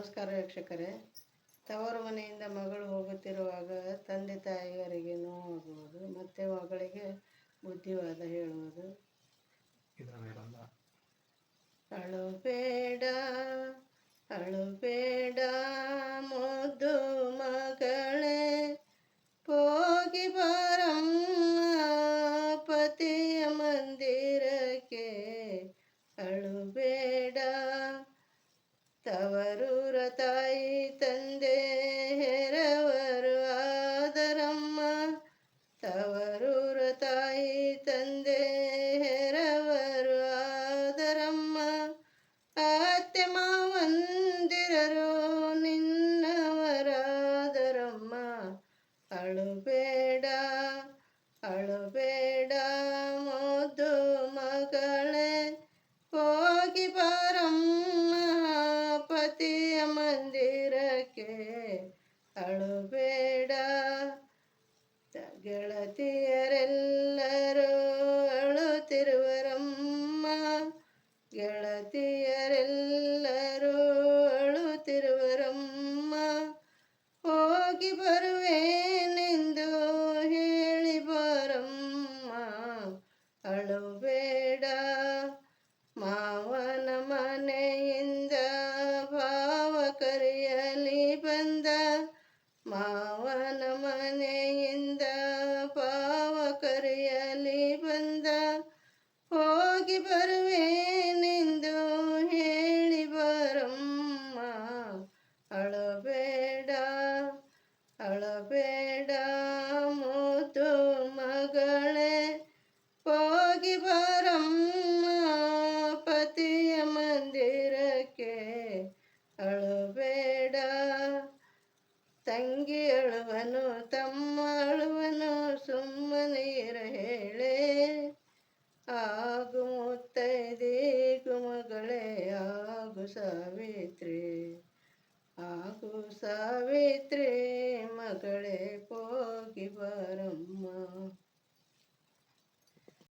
ನಮಸ್ಕಾರ ವೀಕ್ಷಕರೇ ತವರು ಮನೆಯಿಂದ ಮಗಳು ಹೋಗುತ್ತಿರುವಾಗ ತಂದೆ ತಾಯಿಯವರಿಗೆ ನೋವಾಗುವುದು ಮತ್ತೆ ಮಗಳಿಗೆ ಬುದ್ಧಿವಾದ ಹೇಳುವುದು. ಅಳು ಬೇಡ ಅಳುಬೇಡ ಅಳುಬೇಡ ಅಳುಬೇಡ ಅಳುಬೇಡ ಮುದ್ದು ಮಗಳೇ. ಹೋಗಿ ಬರಮ್ಮ, ಪತಿಯ ಮಂದಿರಕ್ಕೆ. ಅಳುಬೇಡ, ಗೆಳತಿಯರೆಲ್ಲರೂ ಅಳುತ್ತಿರುವರಮ್ಮ. ಗೆಳತಿಯರೆಲ್ಲರೂ ಅಳುತ್ತಿರುವರಮ್ಮ. ಹೋಗಿ ಬರುವೇನೆಂದು ಮಾವನ ಮನೆಯಿಂದ ಪಾವ ಕರೆಯಲಿ ಬಂದ ಹೋಗಿ ಬರುವೇನೆಂದು ಹೇಳಿ ಬರಮ್ಮ. ಅಳಬೇಡ ಅಳಬೇಡ ತಂಗಿ ಅಳುವನು ತಮ್ಮ ಅಳುವನು ಸುಮ್ಮನೀರ ಹೇಳೆ. ಆಗು ಮುತ್ತೈದೆ ಮಗಳೇ ಆಗು ಸಾವಿತ್ರಿ ಆಗು ಸಾವಿತ್ರಿ ಮಗಳೇ, ಹೋಗಿ ಬರಮ್ಮ